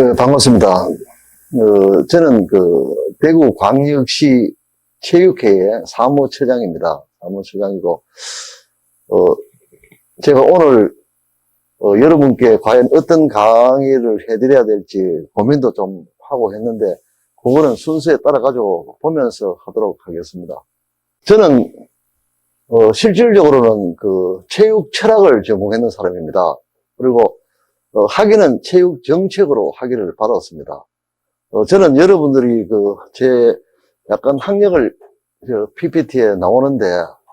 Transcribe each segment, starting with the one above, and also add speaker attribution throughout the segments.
Speaker 1: 네, 반갑습니다. 어, 저는 그 대구 광역시 체육회의 사무처장입니다. 사무처장이고, 어, 제가 오늘 어, 여러분께 과연 어떤 강의를 해드려야 될지 고민도 좀 하고 했는데, 그거는 순서에 따라 가지고 보면서 하도록 하겠습니다. 저는 어, 실질적으로는 그 체육 철학을 전공했는 사람입니다. 그리고 어, 학위는 체육 정책으로 학위를 받았습니다. 어, 저는 여러분들이 그 제 약간 학력을 저 PPT에 나오는데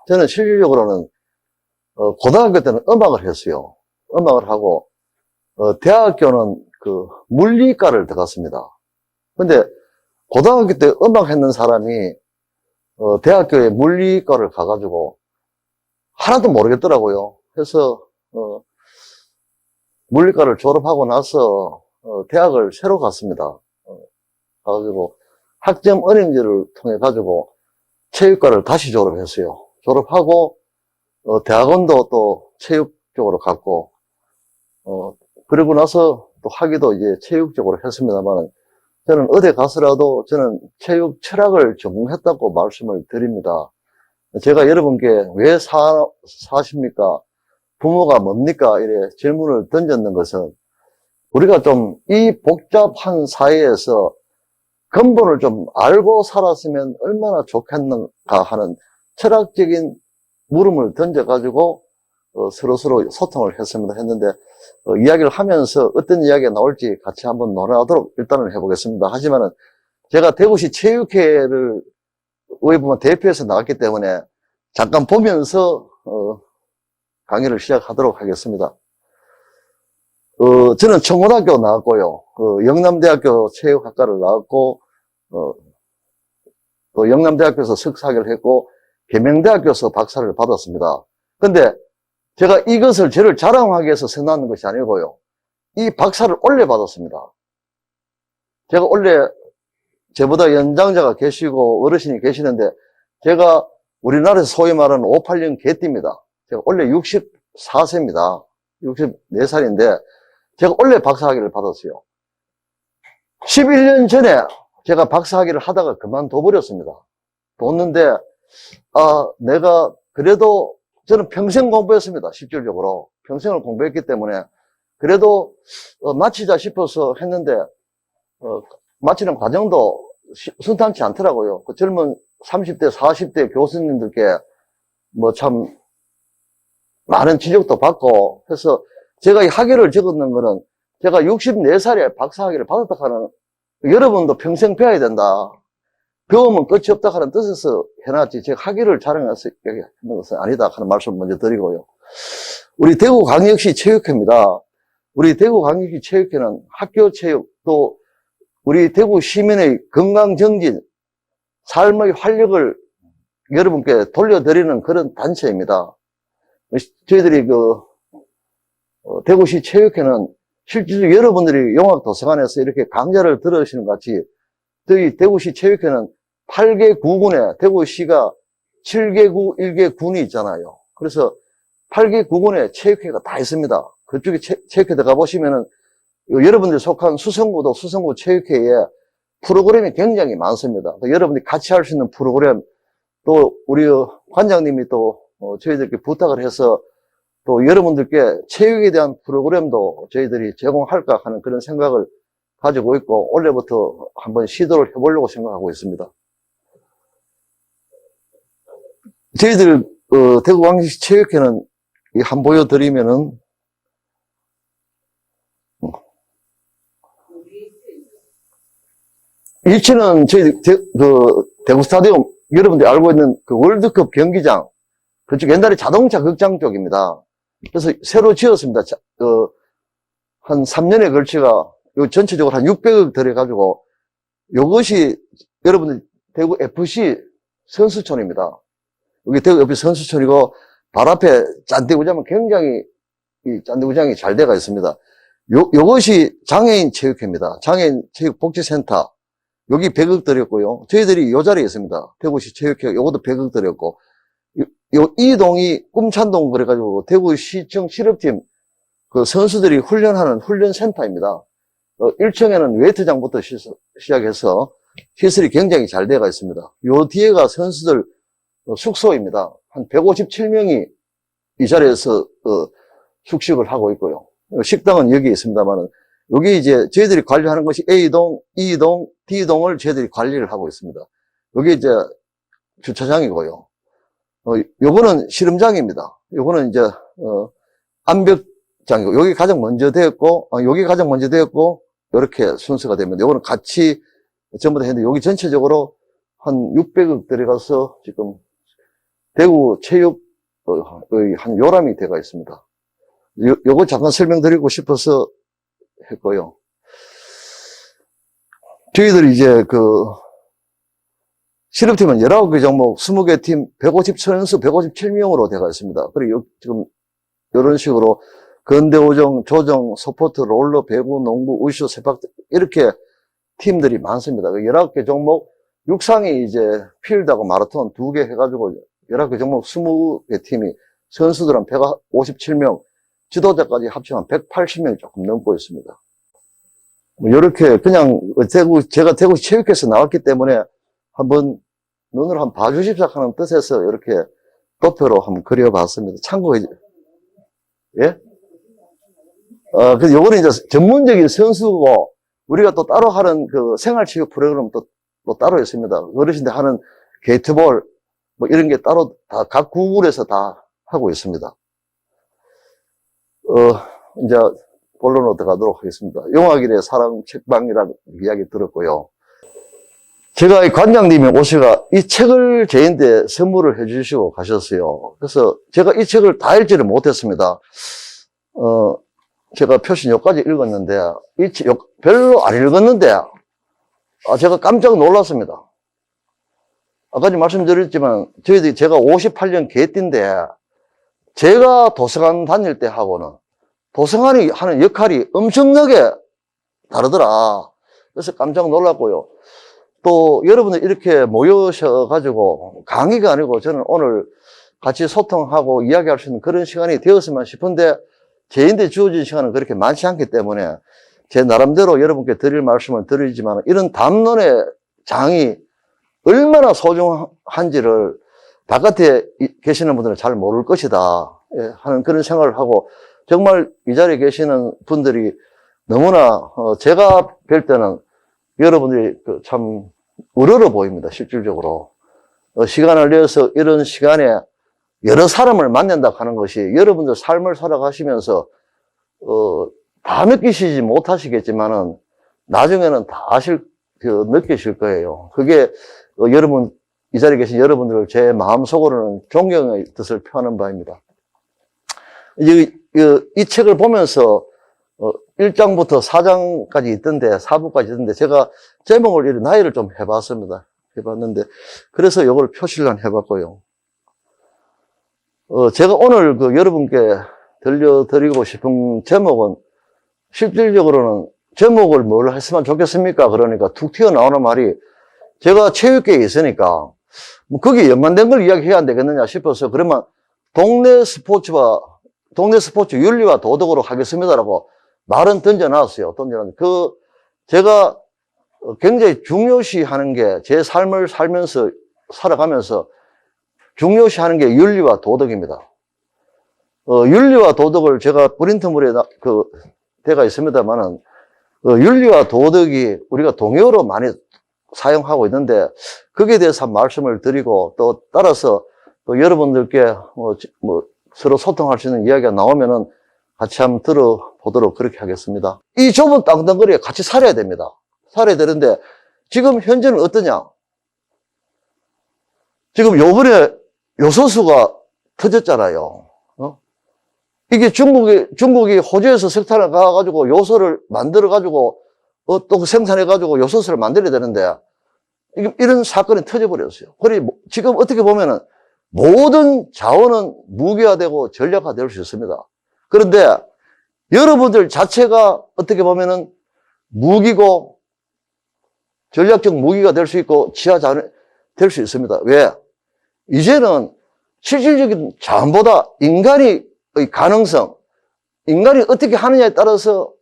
Speaker 1: 저는 실질적으로는 어, 고등학교 때는 음악을 했어요. 음악을 하고 어, 대학교는 그 물리과를 들어갔습니다. 근데 고등학교 때 음악 했는 사람이 어, 대학교에 물리과를 가가지고 하나도 모르겠더라고요. 그래서 어, 물리과를 졸업하고 나서 어, 대학을 새로 갔습니다. 어, 가가지고 학점 은행제를 통해 가지고 체육과를 다시 졸업했어요. 졸업하고 어, 대학원도 또 체육 쪽으로 갔고 어, 그러고 나서 또 학위도 이제 체육 쪽으로 했습니다만 저는 어디 가서라도 저는 체육 철학을 전공했다고 말씀을 드립니다. 제가 여러분께 왜 사, 사십니까? 부모가 뭡니까? 이래 질문을 던졌는 것은 우리가 좀 이 복잡한 사회에서 근본을 좀 알고 살았으면 얼마나 좋겠는가 하는 철학적인 물음을 던져가지고 어, 서로서로 소통을 했습니다. 했는데 어, 이야기를 하면서 어떤 이야기가 나올지 같이 한번 논하도록 일단은 해보겠습니다. 하지만은 제가 대구시 체육회를 의회부문 대표해서 나왔기 때문에 잠깐 보면서 어, 강의를 시작하도록 하겠습니다. 어, 저는 청고등학교 나왔고요. 그 영남대학교 체육학과를 나왔고, 어, 또 영남대학교에서 석사학위를 했고, 계명대학교에서 박사를 받았습니다. 근데 제가 이것을 저를 자랑하기 위해서 생각하는 것이 아니고요. 이 박사를 원래 받았습니다. 제가 원래 저보다 연장자가 계시고 어르신이 계시는데 제가 우리나라에서 소위 말하는 58년 개띠입니다. 제가 원래 64세입니다. 64살인데 제가 원래 박사학위를 받았어요. 11년 전에 제가 박사학위를 하다가 그만둬 버렸습니다. 뒀는데 아 내가 그래도 저는 평생 공부했습니다. 실질적으로 평생을 공부했기 때문에 그래도 어, 마치자 싶어서 했는데 어, 마치는 과정도 시- 순탄치 않더라고요. 그 젊은 30대, 40대 교수님들께 뭐 참 많은 지적도 받고 해서 제가 이 학위를 적었는 거는 제가 64살에 박사학위를 받았다 하는 여러분도 평생 배워야 된다. 배우면 끝이 없다 하는 뜻에서 해놨지 제가 학위를 자랑해서 하는 것은 아니다 하는 말씀을 먼저 드리고요. 우리 대구광역시 체육회입니다. 우리 대구광역시 체육회는 학교 체육 또 우리 대구 시민의 건강 정진, 삶의 활력을 여러분께 돌려드리는 그런 단체입니다. 저희들이 그 어, 대구시 체육회는 실제로 여러분들이 용학도서관에서 이렇게 강좌를 들으시는 것 같이 저희 대구시 체육회는 8개 구군에 대구시가 7개 구, 1개 군이 있잖아요. 그래서 8개 구군에 체육회가 다 있습니다. 그쪽에 체, 체육회 들어가 보시면은 여러분들이 속한 수성구도 수성구 체육회에 프로그램이 굉장히 많습니다. 또 여러분들이 같이 할 수 있는 프로그램 또 우리 관장님이 또 어, 저희들께 부탁을 해서 또 여러분들께 체육에 대한 프로그램도 저희들이 제공할까 하는 그런 생각을 가지고 있고 올해부터 한번 시도를 해보려고 생각하고 있습니다. 저희들 어, 대구광역시 체육회는 이한 보여드리면은 위치는 저희 대, 그 대구 스타디움 여러분들이 알고 있는 그 월드컵 경기장 그쪽 옛날에 자동차 극장 쪽입니다. 그래서 새로 지었습니다. 자, 어, 한 3년에 걸치가 요 전체적으로 한 600억 들여가지고 요것이 여러분들 대구 FC 선수촌입니다. 여기 대구 FC 선수촌이고 발 앞에 짠대구장은 굉장히 이 짠대구장이 잘 돼가 있습니다. 요, 요것이 장애인 체육회입니다. 장애인 체육복지센터. 여기 100억 들였고요. 저희들이 요 자리에 있습니다. 대구시 체육회, 요것도 100억 들였고, 요, 요 이동이 꿈찬동 그래가지고 대구시청 실업팀 그 선수들이 훈련하는 훈련센터입니다. 어, 1층에는 웨이트장부터 시, 시작해서 시설이 굉장히 잘 되어 있습니다. 요 뒤에가 선수들 어, 숙소입니다. 한 157명이 이 자리에서 어, 숙식을 하고 있고요. 어, 식당은 여기 있습니다만은 여기 이제 저희들이 관리하는 것이 A동, E동, D동을 저희들이 관리를 하고 있습니다. 여기 이제 주차장이고요. 어, 요거는 실험장입니다. 요거는 이제, 어, 암벽장이고, 여기 가장 먼저 되었고, 어, 여기 가장 먼저 되었고, 이렇게 순서가 됩니다. 요거는 같이 전부 다 했는데, 여기 전체적으로 한 600억 들어가서 지금 대구 체육, 어, 한 요람이 되어 있습니다. 요, 요거 잠깐 설명드리고 싶어서 했고요. 저희들이 이제 그, 실업팀은 19개 종목, 20개 팀, 150천연수 157명으로 되어 있습니다. 그리고 요- 지금 이런 식으로 건대오정, 조정, 서포트, 롤러, 배구, 농구, 우슈, 세박 이렇게 팀들이 많습니다. 그 19개 종목, 육상이 이제 필드하고 마라톤 두 개 해가지고 19개 종목 20개 팀이 선수들은 157명, 지도자까지 합치면 180명이 조금 넘고 있습니다. 이렇게 그냥 대구, 제가 대구 체육회에서 나왔기 때문에 한번 눈으로 한번 봐주십사 하는 뜻에서 이렇게 도표로 한번 그려봤습니다. 참고해, 주- 예? 어, 그 요거는 이제 전문적인 선수고, 우리가 또 따로 하는 그 생활체육 프로그램 또, 또 따로 있습니다. 어르신들 하는 게이트볼, 뭐 이런 게 따로 다 각 구글에서 다 하고 있습니다. 어, 이제 본론으로 들어가도록 하겠습니다. 용화길의 사랑 책방이라는 이야기 들었고요. 제가 이 관장님이 오시가 이 책을 저희한테 선물을 해주시고 가셨어요. 그래서 제가 이 책을 다 읽지를 못했습니다. 어, 제가 표시 여기까지 읽었는데, 이 책, 요- 별로 안 읽었는데, 아, 제가 깜짝 놀랐습니다. 아까도 말씀드렸지만, 저희들이 제가 58년 개띠인데, 제가 도서관 다닐 때 하고는 도서관이 하는 역할이 엄청나게 다르더라. 그래서 깜짝 놀랐고요. 또 여러분들 이렇게 모여셔가지고 강의가 아니고 저는 오늘 같이 소통하고 이야기할 수 있는 그런 시간이 되었으면 싶은데 제인데 주어진 시간은 그렇게 많지 않기 때문에 제 나름대로 여러분께 드릴 말씀을 드리지만 이런 담론의 장이 얼마나 소중한지를 바깥에 이- 계시는 분들은 잘 모를 것이다 예, 하는 그런 생각을 하고 정말 이 자리에 계시는 분들이 너무나 어, 제가 뵐 때는 여러분들이 그참 우러러 보입니다 실질적으로 어, 시간을 내서 이런 시간에 여러 사람을 만난다 하는 것이 여러분들 삶을 살아가시면서 어, 다 느끼시지 못하시겠지만은 나중에는 다 아실 그 느끼실 거예요. 그게 어, 여러분 이 자리에 계신 여러분들을 제 마음속으로는 존경의 뜻을 표하는 바입니다. 이, 이, 이 책을 보면서 어, 1장부터 4장까지 있던데 4부까지 있던데 제가 제목을 이런 나이를 좀 해봤습니다. 해봤는데 그래서 이걸 표시를 해봤고요. 어, 제가 오늘 그 여러분께 들려드리고 싶은 제목은 실질적으로는 제목을 뭘 했으면 좋겠습니까? 그러니까 툭 튀어나오는 말이 제가 체육계에 있으니까 뭐 거기에 연관된 걸 이야기해야 안 되겠느냐 싶어서 그러면 동네 스포츠와 동네 스포츠 윤리와 도덕으로 하겠습니다라고 말은 던져놨어요. 던져놨는데 그 제가 굉장히 중요시 하는 게 제 삶을 살면서 살아가면서 중요시 하는 게 윤리와 도덕입니다. 어, 윤리와 도덕을 제가 프린트물에 나- 그 대가 있습니다만은 어, 윤리와 도덕이 우리가 동요로 많이 사용하고 있는데 거기에 대해서 한 말씀을 드리고 또 따라서 또 여러분들께 뭐, 지- 뭐 서로 소통할 수 있는 이야기가 나오면은 같이 한번 들어보도록 그렇게 하겠습니다. 이 좁은 땅덩어리에 같이 살아야 됩니다. 살아야 되는데 지금 현재는 어떠냐? 지금 요번에 요소수가 터졌잖아요. 어? 이게 중국이, 중국이 호주에서 석탄을 가가지고 요소를 만들어가지고, 어, 또 생산해가지고 요소수를 만들어야 되는데, 이런 사건이 터져버렸어요. 그래, 뭐- 지금 어떻게 보면은 모든 자원은 무기화되고 전략화될 수 있습니다. 그런데 여러분들 자체가 어떻게 보면은 무기고 전략적 무기가 될 수 있고 치하 자원 될수 있습니다. 왜? 이제는 실질적인 자원보다 인간의 가능성, 인간이 어떻게 하느냐에 따라서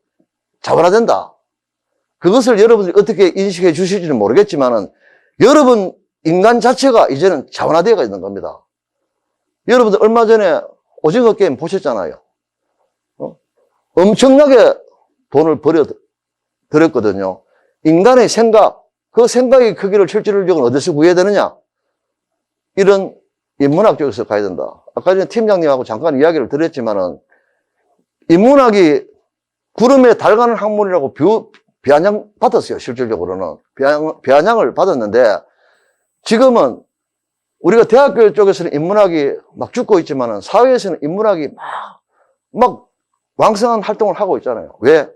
Speaker 1: 자원화된다. 그것을 여러분들이 어떻게 인식해 주실지는 모르겠지만은 여러분 인간 자체가 이제는 자원화되어 있는 겁니다. 여러분들 얼마 전에 오징어 게임 보셨잖아요. 어? 엄청나게 돈을 벌여 들었거든요. 인간의 생각, 그 생각의 크기를 실질적으로 어디서 구해야 되느냐? 이런 인문학 쪽에서 가야 된다. 아까 전에 팀장님하고 잠깐 이야기를 드렸지만은 인문학이 구름에 달가는 학문이라고 뷰, 비아냥 받았어요. 실질적으로는. 비아냥, 비아냥을 받았는데 지금은 우리가 대학교 쪽에서는 인문학이 막 죽고 있지만은 사회에서는 인문학이 막, 막 왕성한 활동을 하고 있잖아요. 왜?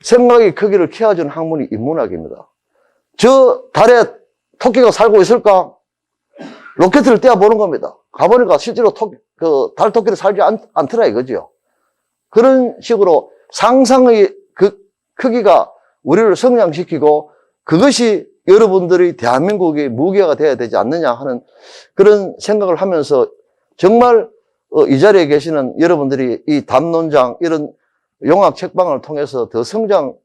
Speaker 1: 생각의 크기를 키워주는 학문이 인문학입니다. 저 달에 토끼가 살고 있을까? 로켓을 떼어보는 겁니다. 가보니까 실제로 토, 그, 달 토끼를 살지 않, 않더라 이거죠. 그런 식으로 상상의 그 크기가 우리를 성장시키고 그것이 여러분들이 대한민국의 무게가 돼야 되지 않느냐 하는 그런 생각을 하면서 정말 어, 이 자리에 계시는 여러분들이 이 담론장 이런 용학 책방을 통해서 더 성장한다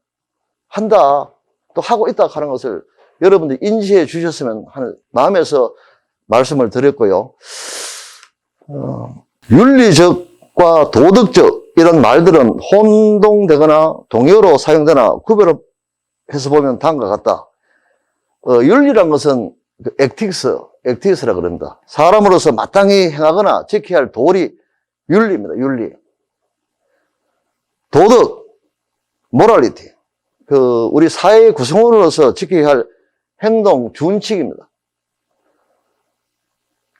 Speaker 1: 또 하고 있다 하는 것을 여러분들이 인지해 주셨으면 하는 마음에서 말씀을 드렸고요. 어, 윤리적과 도덕적 이런 말들은 혼동되거나 동요로 사용되나 구별해서 보면 다음과 같다. 어, 윤리란 것은 그 액틱스, 액틱스라 그럽니다. 사람으로서 마땅히 행하거나 지켜야 할 도리, 윤리입니다. 윤리. 도덕, 모랄리티. 그, 우리 사회의 구성원으로서 지켜야 할 행동, 준칙입니다.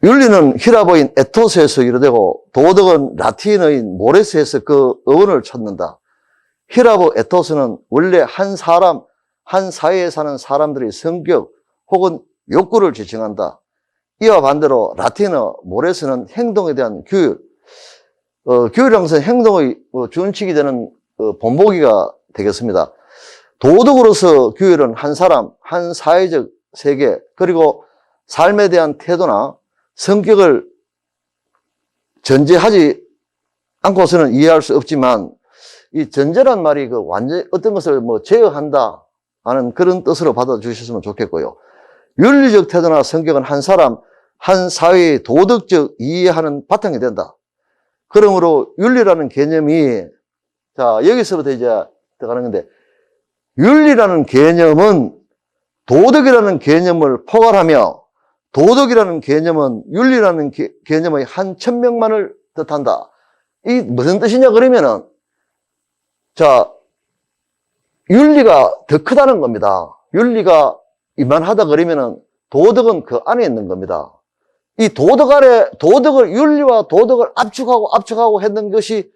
Speaker 1: 윤리는 히라보인 에토스에서 이르되고 도덕은 라틴어인 모레스에서 그 어원을 찾는다. 히라보 에토스는 원래 한 사람, 한 사회에 사는 사람들의 성격 혹은 욕구를 지칭한다. 이와 반대로 라틴어 모레스는 행동에 대한 규율, 어, 것은 행동의 어, 준칙이 되는 어, 본보기가 되겠습니다. 도덕으로서 규율은 한 사람, 한 사회적 세계, 그리고 삶에 대한 태도나 성격을 전제하지 않고서는 이해할 수 없지만 이 전제란 말이 그 완전 어떤 것을 뭐 제어한다 하는 그런 뜻으로 받아주셨으면 좋겠고요. 윤리적 태도나 성격은 한 사람, 한 사회의 도덕적 이해하는 바탕이 된다. 그러므로 윤리라는 개념이 자 여기서부터 이제 들어가는 건데 윤리라는 개념은 도덕이라는 개념을 포괄하며 도덕이라는 개념은 윤리라는 개, 개념의 한 천명만을 뜻한다. 이 무슨 뜻이냐 그러면은 자 윤리가 더 크다는 겁니다. 윤리가 이만하다 그러면은 도덕은 그 안에 있는 겁니다. 이 도덕 아래 도덕을 윤리와 도덕을 압축하고 압축하고 했는 것이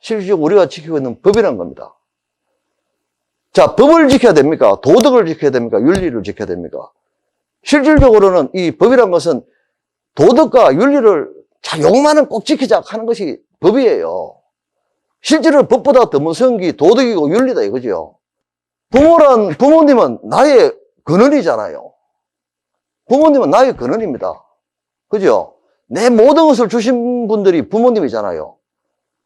Speaker 1: 실질적으로 우리가 지키고 있는 법이라는 겁니다. 자, 법을 지켜야 됩니까? 도덕을 지켜야 됩니까? 윤리를 지켜야 됩니까? 실질적으로는 이 법이란 것은 도덕과 윤리를 자, 욕만은 꼭 지키자 하는 것이 법이에요. 실제로 법보다 더 무서운 게 도덕이고 윤리다 이거죠. 부모란, 부모님은 나의 근원이잖아요. 부모님은 나의 근원입니다. 그죠? 내 모든 것을 주신 분들이 부모님이잖아요.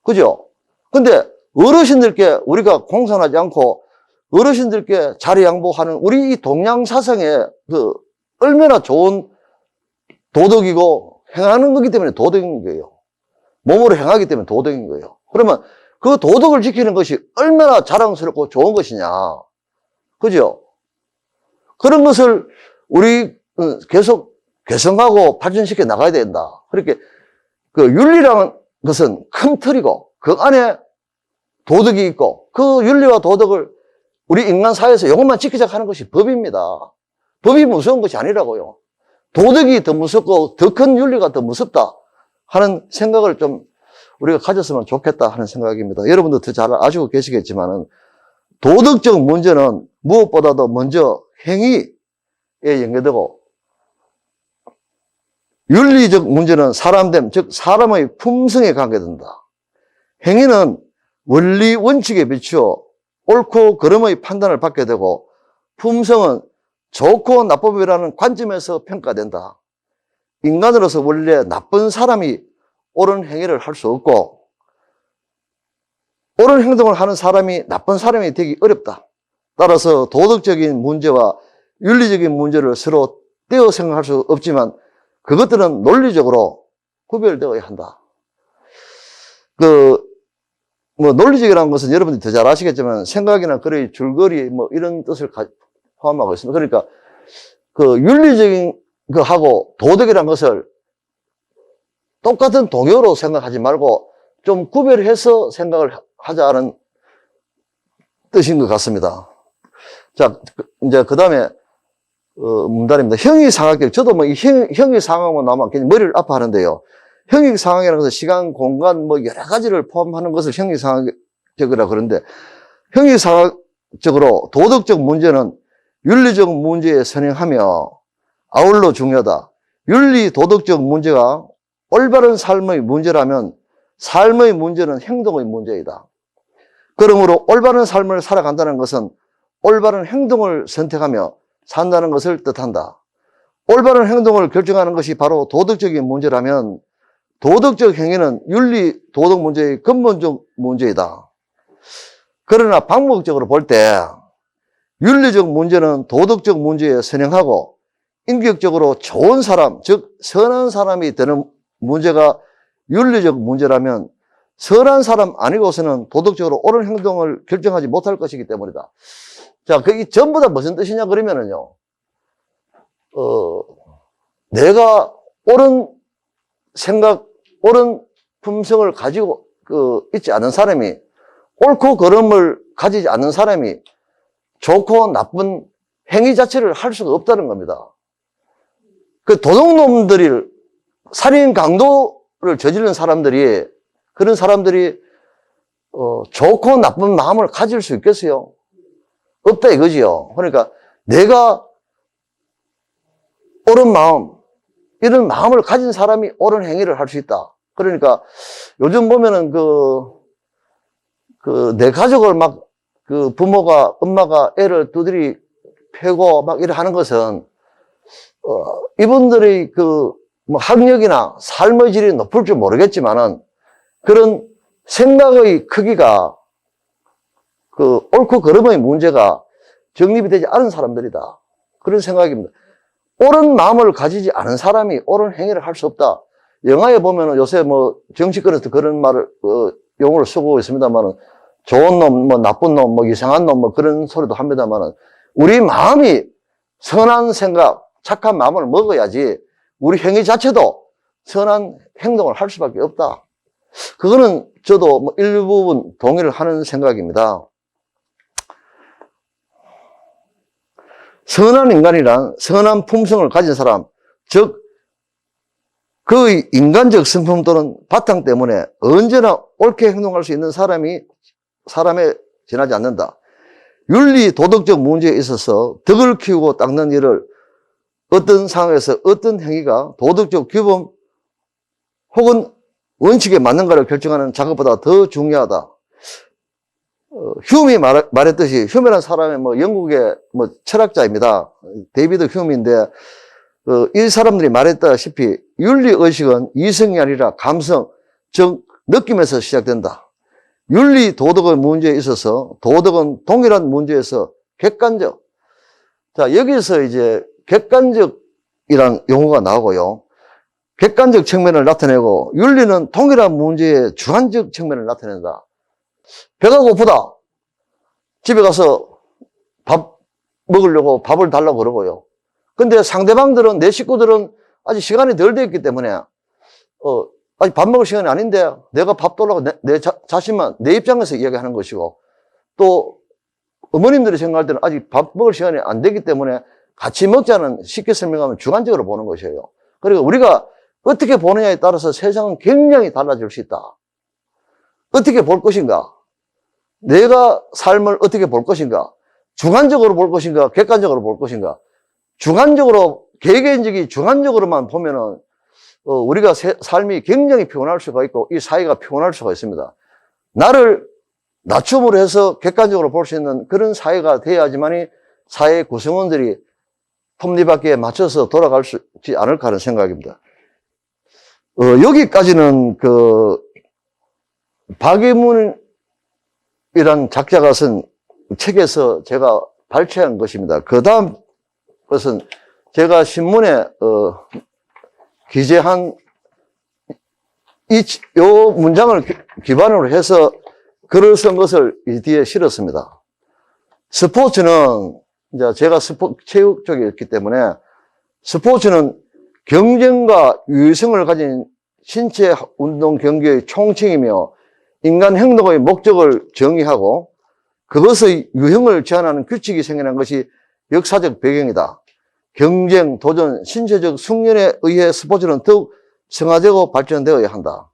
Speaker 1: 그죠? 근데 어르신들께 우리가 공손하지 않고 어르신들께 자리 양보하는 우리 이 동양 사상의 그 얼마나 좋은 도덕이고 행하는 거기 때문에 도덕인 거예요. 몸으로 행하기 때문에 도덕인 거예요. 그러면 그 도덕을 지키는 것이 얼마나 자랑스럽고 좋은 것이냐. 그죠? 그런 것을 우리 어, 계속 개성하고 발전시켜 나가야 된다. 그렇게 그 윤리라는 것은 큰 틀이고 그 안에 도덕이 있고 그 윤리와 도덕을 우리 인간 사회에서 이것만 지키자 하는 것이 법입니다. 법이 무서운 것이 아니라고요. 도덕이 더 무섭고 더 큰 윤리가 더 무섭다 하는 생각을 좀 우리가 가졌으면 좋겠다 하는 생각입니다. 여러분도 더 잘 아시고 계시겠지만은 도덕적 문제는 무엇보다도 먼저 행위에 연계되고 윤리적 문제는 사람됨, 즉 사람의 품성에 관계된다. 행위는 원리 원칙에 비추어 옳고 그름의 판단을 받게 되고 품성은 좋고 나쁨이라는 관점에서 평가된다. 인간으로서 원래 나쁜 사람이 옳은 행위를 할 수 없고 옳은 행동을 하는 사람이 나쁜 사람이 되기 어렵다. 따라서 도덕적인 문제와 윤리적인 문제를 서로 떼어 생각할 수 없지만 그것들은 논리적으로 구별되어야 한다. 그, 뭐, 논리적이라는 것은 여러분들이 더 잘 아시겠지만 생각이나 글의 줄거리 뭐 이런 뜻을 가- 포함하고 있습니다. 그러니까 그 윤리적인 거하고 도덕이라는 것을 똑같은 동요로 생각하지 말고 좀 구별해서 생각을 하- 하자는 뜻인 것 같습니다. 자, 그- 이제 그 다음에, 어, 문단입니다. 형이상학적. 저도 뭐, 이 형, 형이상학만 나오면 굉장히 머리를 아파하는데요. 형이상학이라는 것은 시간, 공간, 뭐, 여러 가지를 포함하는 것을 형이상학적이라 그러는데, 형이상학적으로 도덕적 문제는 윤리적 문제에 선행하며 아울러 중요하다. 윤리 도덕적 문제가 올바른 삶의 문제라면 삶의 문제는 행동의 문제이다. 그러므로 올바른 삶을 살아간다는 것은 올바른 행동을 선택하며 산다는 것을 뜻한다. 올바른 행동을 결정하는 것이 바로 도덕적인 문제라면 도덕적 행위는 윤리 도덕 문제의 근본적 문제이다. 그러나 방법적으로 볼 때 윤리적 문제는 도덕적 문제에 선행하고 인격적으로 좋은 사람, 즉 선한 사람이 되는 문제가 윤리적 문제라면 선한 사람 아니고서는 도덕적으로 옳은 행동을 결정하지 못할 것이기 때문이다. 자, 그게 전부 다 무슨 뜻이냐 그러면은요. 어, 내가 옳은 생각, 옳은 품성을 가지고 그 있지 않은 사람이 옳고 그름을 가지지 않는 사람이 좋고 나쁜 행위 자체를 할 수가 없다는 겁니다. 그 도둑놈들이 살인 강도를 저지른 사람들이 그런 사람들이 어, 좋고 나쁜 마음을 가질 수 있겠어요? 없다 이거지요. 그러니까 내가 옳은 마음 이런 마음을 가진 사람이 옳은 행위를 할 수 있다. 그러니까 요즘 보면은 그, 그, 내 가족을 막, 그 부모가, 엄마가 애를 두드리 패고 막 이래 하는 것은, 어, 이분들의 그, 뭐 학력이나 삶의 질이 높을 줄 모르겠지만은, 그런 생각의 크기가, 그, 옳고 그름의 문제가 정립이 되지 않은 사람들이다. 그런 생각입니다. 옳은 마음을 가지지 않은 사람이 옳은 행위를 할 수 없다. 영화에 보면은 요새 뭐 정치권에서 그런 말을 어, 용어를 쓰고 있습니다만은 좋은 놈, 뭐 나쁜 놈, 뭐 이상한 놈, 뭐 그런 소리도 합니다만은 우리 마음이 선한 생각, 착한 마음을 먹어야지 우리 행위 자체도 선한 행동을 할 수밖에 없다. 그거는 저도 뭐 일부분 동의를 하는 생각입니다. 선한 인간이란 선한 품성을 가진 사람, 즉, 그 인간적 성품 또는 바탕 때문에 언제나 옳게 행동할 수 있는 사람이 사람에 지나지 않는다. 윤리, 도덕적 문제에 있어서 덕을 키우고 닦는 일을 어떤 상황에서 어떤 행위가 도덕적 규범 혹은 원칙에 맞는가를 결정하는 작업보다 더 중요하다. 어, 휴미 말, 말했듯이 휴미라는 사람이 뭐 영국의 뭐 철학자입니다. 데이비드 휴미인데 어, 이 사람들이 말했다시피 윤리 의식은 이성이 아니라 감성, 즉 느낌에서 시작된다. 윤리 도덕의 문제에 있어서 도덕은 동일한 문제에서 객관적. 자 여기서 이제 객관적이란 용어가 나오고요. 객관적 측면을 나타내고 윤리는 동일한 문제의 주관적 측면을 나타낸다. 배가 고프다. 집에 가서 밥 먹으려고 밥을 달라고 그러고요. 근데 상대방들은, 내 식구들은 아직 시간이 덜 됐기 때문에, 어, 아직 밥 먹을 시간이 아닌데 내가 밥 달라고 내, 내 자, 자신만, 내 입장에서 이야기하는 것이고, 또 어머님들이 생각할 때는 아직 밥 먹을 시간이 안 되기 때문에 같이 먹자는 쉽게 설명하면 주관적으로 보는 것이에요. 그리고 우리가 어떻게 보느냐에 따라서 세상은 굉장히 달라질 수 있다. 어떻게 볼 것인가? 내가 삶을 어떻게 볼 것인가? 주관적으로 볼 것인가? 객관적으로 볼 것인가? 주관적으로, 개개인적이 주관적으로만 보면은, 어, 우리가 세- 삶이 굉장히 피곤할 수가 있고, 이 사회가 피곤할 수가 있습니다. 나를 낮춤으로 해서 객관적으로 볼 수 있는 그런 사회가 돼야지만이 사회 구성원들이 톱니바퀴에 맞춰서 돌아갈 수 있지 않을까 하는 생각입니다. 어, 여기까지는 그, 박예문 이란 작자가 쓴 책에서 제가 발췌한 것입니다. 그 다음 것은 제가 신문에, 어, 기재한 이, 치- 요 문장을 기- 기반으로 해서 글을 쓴 것을 이 뒤에 실었습니다. 스포츠는, 이제 제가 스포, 체육 쪽이었기 때문에 스포츠는 경쟁과 유의성을 가진 신체 운동 경기의 총칭이며 인간 행동의 목적을 정의하고 그것의 유형을 제한하는 규칙이 생겨난 것이 역사적 배경이다. 경쟁, 도전, 신체적 숙련에 의해 스포츠는 더욱 성화되고 발전되어야 한다.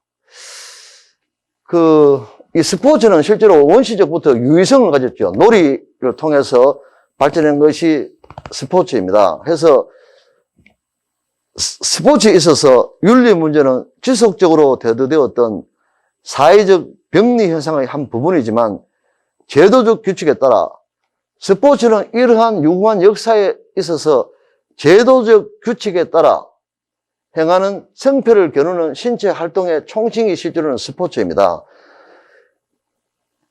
Speaker 1: 그, 이 스포츠는 실제로 원시적부터 유의성을 가졌죠. 놀이를 통해서 발전한 것이 스포츠입니다. 해서 스- 스포츠에 있어서 윤리 문제는 지속적으로 대두되었던 사회적 병리 현상의 한 부분이지만 제도적 규칙에 따라 스포츠는 이러한 유구한 역사에 있어서 제도적 규칙에 따라 행하는 성패를 겨누는 신체 활동의 총칭이 실제로는 스포츠입니다.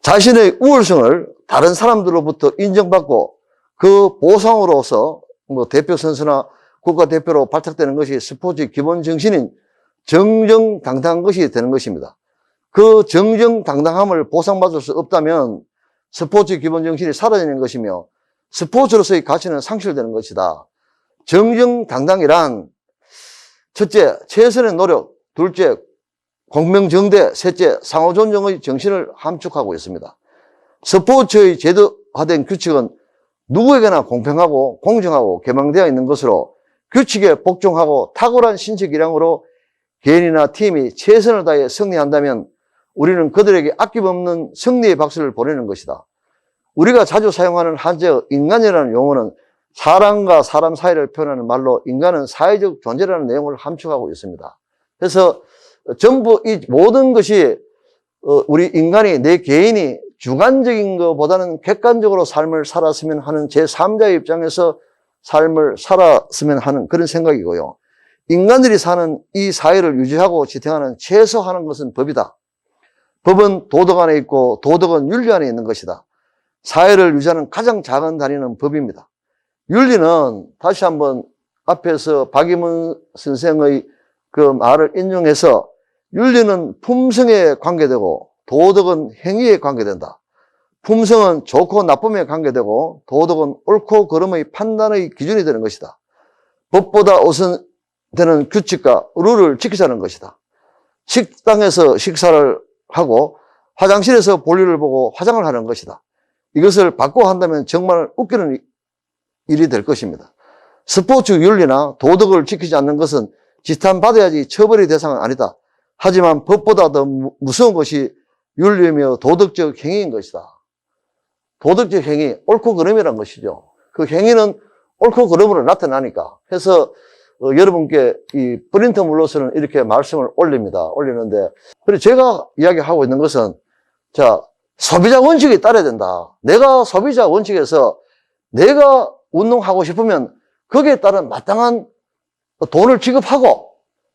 Speaker 1: 자신의 우월성을 다른 사람들로부터 인정받고 그 보상으로서 뭐 대표 선수나 국가대표로 발탁되는 것이 스포츠의 기본 정신인 정정당당한 것이 되는 것입니다. 그 정정당당함을 보상받을 수 없다면 스포츠의 기본 정신이 사라지는 것이며 스포츠로서의 가치는 상실되는 것이다. 정정당당이란 첫째, 최선의 노력, 둘째, 공명정대, 셋째, 상호존중의 정신을 함축하고 있습니다. 스포츠의 제도화된 규칙은 누구에게나 공평하고 공정하고 개방되어 있는 것으로 규칙에 복종하고 탁월한 신체 기량으로 개인이나 팀이 최선을 다해 승리한다면 우리는 그들에게 아낌없는 승리의 박수를 보내는 것이다. 우리가 자주 사용하는 한자어 인간이라는 용어는 사람과 사람 사이를 표현하는 말로 인간은 사회적 존재라는 내용을 함축하고 있습니다. 그래서 전부 이 모든 것이 어, 우리 인간이 내 개인이 주관적인 것보다는 객관적으로 삶을 살았으면 하는 제3자의 입장에서 삶을 살았으면 하는 그런 생각이고요. 인간들이 사는 이 사회를 유지하고 지탱하는 최소하는 것은 법이다. 법은 도덕 안에 있고 도덕은 윤리 안에 있는 것이다. 사회를 유지하는 가장 작은 단위는 법입니다. 윤리는 다시 한번 앞에서 박이문 선생의 그 말을 인용해서 윤리는 품성에 관계되고 도덕은 행위에 관계된다. 품성은 좋고 나쁨에 관계되고 도덕은 옳고 그름의 판단의 기준이 되는 것이다. 법보다 우선되는 규칙과 룰을 지키자는 것이다. 식당에서 식사를 하고 화장실에서 볼일을 보고 화장을 하는 것이다. 이것을 바꿔 한다면 정말 웃기는 일이 될 것입니다. 스포츠 윤리나 도덕을 지키지 않는 것은 지탄받아야지 처벌의 대상은 아니다. 하지만 법보다 더 무- 무서운 것이 윤리며 도덕적 행위인 것이다. 도덕적 행위, 옳고 그름이란 것이죠. 그 행위는 옳고 그름으로 나타나니까. 해서 어, 여러분께 이 프린터물로서는 이렇게 말씀을 올립니다. 올리는데, 그리고 제가 이야기하고 있는 것은, 자, 소비자 원칙에 따라야 된다. 내가 소비자 원칙에서 내가 운동하고 싶으면 거기에 따른 마땅한 돈을 지급하고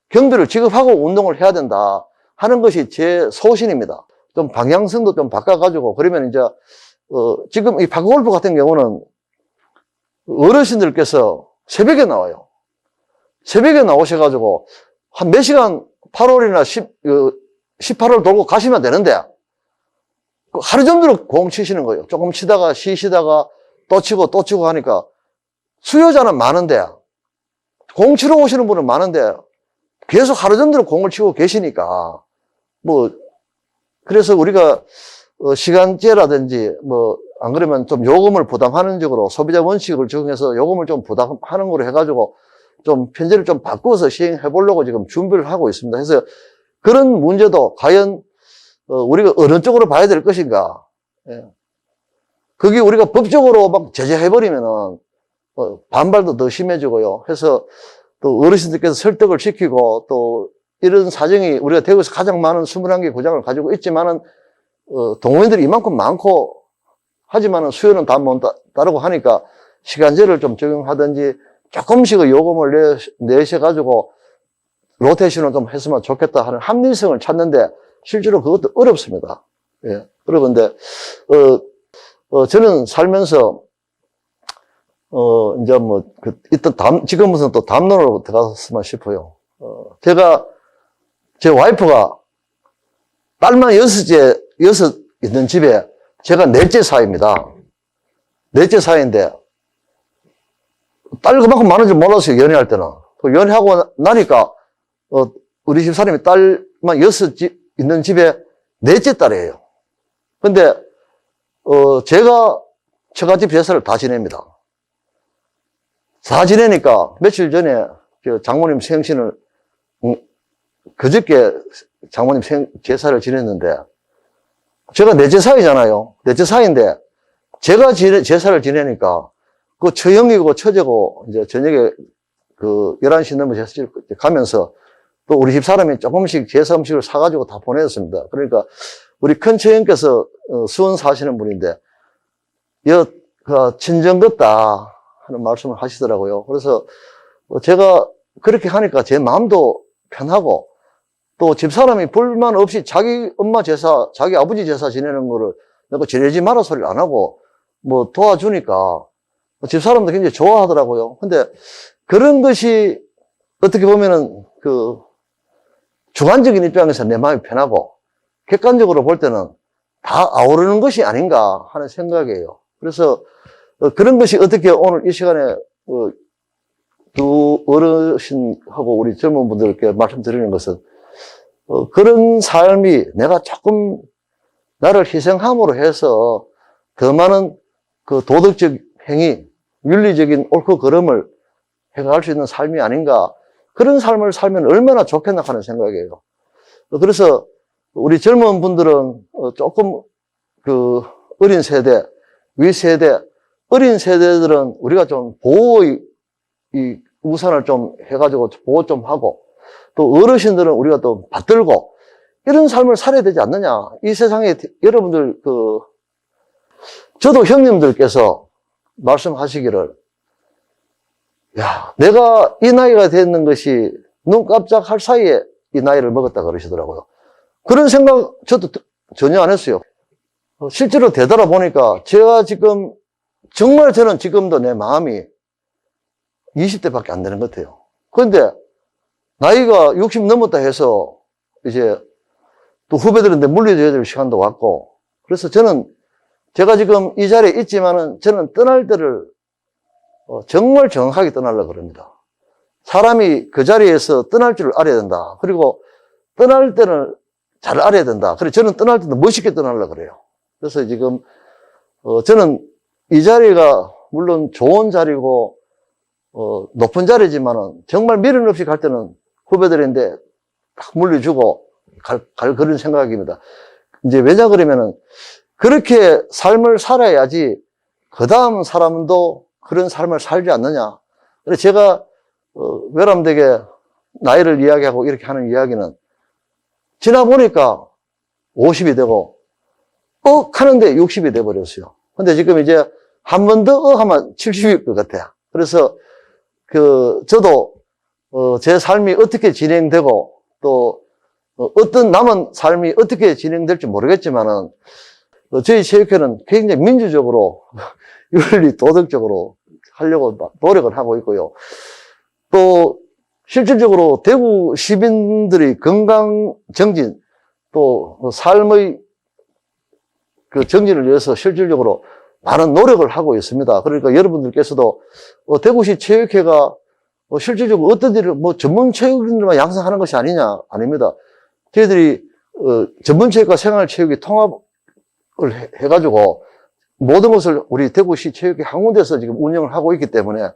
Speaker 1: 경비를 지급하고 운동을 해야 된다 하는 것이 제 소신입니다. 좀 방향성도 좀 바꿔가지고 그러면 이제 어, 지금 이 파크골프 같은 경우는 어르신들께서 새벽에 나와요. 새벽에 나오셔가지고 한 몇 시간 8월이나 10, 어, 18월 돌고 가시면 되는데 그 하루 종일 공 치시는 거예요. 조금 치다가 쉬시다가 또 치고 또 치고 하니까 수요자는 많은데 공 치러 오시는 분은 많은데 계속 하루 종일 공을 치고 계시니까 뭐 그래서 우리가 어, 시간제라든지 뭐 안 그러면 좀 요금을 부담하는 쪽으로 소비자 원칙을 적용해서 요금을 좀 부담하는 거로 해가지고 좀 편제를 좀 바꿔서 시행해 보려고 지금 준비를 하고 있습니다. 그래서 그런 문제도 과연 어, 우리가 어느 쪽으로 봐야 될 것인가. 예. 그게 우리가 법적으로 막 제재해버리면은 어, 반발도 더 심해지고요. 해서 또 어르신들께서 설득을 시키고 또 이런 사정이 우리가 대구에서 가장 많은 21개 구장을 가지고 있지만은 어, 동호인들이 이만큼 많고 하지만은 수요는 다 못 따르고 하니까 시간제를 좀 적용하든지 조금씩의 요금을 내, 내셔가지고 로테이션을 좀 했으면 좋겠다 하는 합리성을 찾는데 실제로 그것도 어렵습니다. 예, 어려운데, 어, 어, 저는 살면서, 어, 이제 뭐, 그, 이따 담, 지금부터는 또 담론으로 들어갔으면 싶어요. 어, 제가, 제 와이프가 딸만 여섯째, 여섯 있는 집에 제가 넷째 사입니다. 넷째 사이인데, 딸 그만큼 많은 줄 몰랐어요, 연애할 때는. 그 연애하고 나- 나니까, 어, 우리 집 사람이 딸만 여섯 집 있는 집에 넷째 딸이에요. 근데, 어, 제가 처갓집 제사를 다 지냅니다. 다 지내니까 며칠 전에 저 장모님 생신을, 음, 그저께 장모님 생, 제사를 지냈는데, 제가 넷째 사이잖아요. 넷째 사이인데, 제가 지내, 제사를 지내니까, 그 처형이고 처제고, 이제 저녁에 그 11시 넘어 제사 가면서, 또 우리 집 사람이 조금씩 제사 음식을 사가지고 다 보내줬습니다. 그러니까, 우리 큰 처형께서 어, 수원 사시는 분인데, 여, 그, 친정 같다 하는 말씀을 하시더라고요. 그래서, 어, 제가 그렇게 하니까 제 마음도 편하고, 또 집사람이 불만 없이 자기 엄마 제사, 자기 아버지 제사 지내는 거를 내가 지내지 마라 소리를 안 하고 뭐 도와주니까 집사람도 굉장히 좋아하더라고요. 근데 그런 것이 어떻게 보면은 그 주관적인 입장에서 내 마음이 편하고 객관적으로 볼 때는 다 아우르는 것이 아닌가 하는 생각이에요. 그래서 어, 그런 것이 어떻게 오늘 이 시간에 어, 두 어르신하고 우리 젊은 분들께 말씀드리는 것은 어, 그런 삶이 내가 조금 나를 희생함으로 해서 더 많은 그 도덕적 행위, 윤리적인 옳고 그름을 해갈 수 있는 삶이 아닌가. 그런 삶을 살면 얼마나 좋겠나 하는 생각이에요. 어, 그래서 우리 젊은 분들은 어, 조금 그 어린 세대, 위 세대, 어린 세대들은 우리가 좀 보호의 이 우산을 좀 해가지고 보호 좀 하고 또 어르신들은 우리가 또 받들고 이런 삶을 살아야 되지 않느냐. 이 세상에 여러분들 그 저도 형님들께서 말씀하시기를 야 내가 이 나이가 됐는 것이 눈 깜짝할 사이에 이 나이를 먹었다 그러시더라고요. 그런 생각 저도 전혀 안 했어요. 어, 실제로 되돌아보니까 제가 지금 정말 저는 지금도 내 마음이 20대밖에 안 되는 것 같아요. 그런데 나이가 60 넘었다 해서 이제 또 후배들한테 물려줘야 될 시간도 왔고 그래서 저는 제가 지금 이 자리에 있지만은 저는 떠날 때를 어, 정말 정확하게 떠나려고 그럽니다. 사람이 그 자리에서 떠날 줄 알아야 된다. 그리고 떠날 때는 잘 알아야 된다. 그래서 저는 떠날 때도 멋있게 떠나려고 그래요. 그래서 지금 어, 저는 이 자리가 물론 좋은 자리고 어, 높은 자리지만은 정말 미련 없이 갈 때는 후배들인데 딱 물려주고 갈, 갈 그런 생각입니다. 이제 왜냐 그러면은 그렇게 삶을 살아야지 그 다음 사람도 그런 삶을 살지 않느냐. 그래서 제가 어, 외람되게 나이를 이야기하고 이렇게 하는 이야기는 지나 보니까 50이 되고 억 하는데 60이 돼 버렸어요. 근데 지금 이제 한 번더어 하면 70일 것 같아요. 그래서 그 저도 어, 제 삶이 어떻게 진행되고 또 어, 어떤 남은 삶이 어떻게 진행될지 모르겠지만은 어, 저희 체육회는 굉장히 민주적으로 윤리 도덕적으로 하려고 막 노력을 하고 있고요. 또 실질적으로 대구 시민들의 건강 정진 또 삶의 그 정진을 위해서 실질적으로 많은 노력을 하고 있습니다. 그러니까 여러분들께서도 어, 대구시 체육회가 어, 실질적으로 어떤 일을 뭐 전문 체육인들만 양성하는 것이 아니냐 아닙니다. 저희들이 어, 전문 체육과 생활 체육이 통합을 해, 해가지고 모든 것을 우리 대구시 체육회 한 군데서 지금 운영을 하고 있기 때문에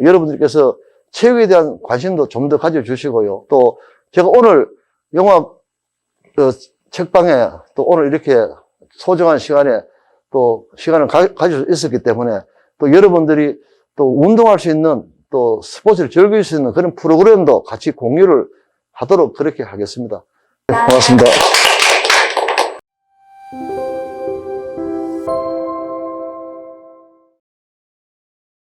Speaker 1: 여러분들께서 체육에 대한 관심도 좀 더 가져주시고요. 또 제가 오늘 영화 그 책방에 또 오늘 이렇게 소중한 시간에 또 시간을 가, 가질 수 있었기 때문에 또 여러분들이 또 운동할 수 있는 또 스포츠를 즐길 수 있는 그런 프로그램도 같이 공유를 하도록 그렇게 하겠습니다. 네, 고맙습니다.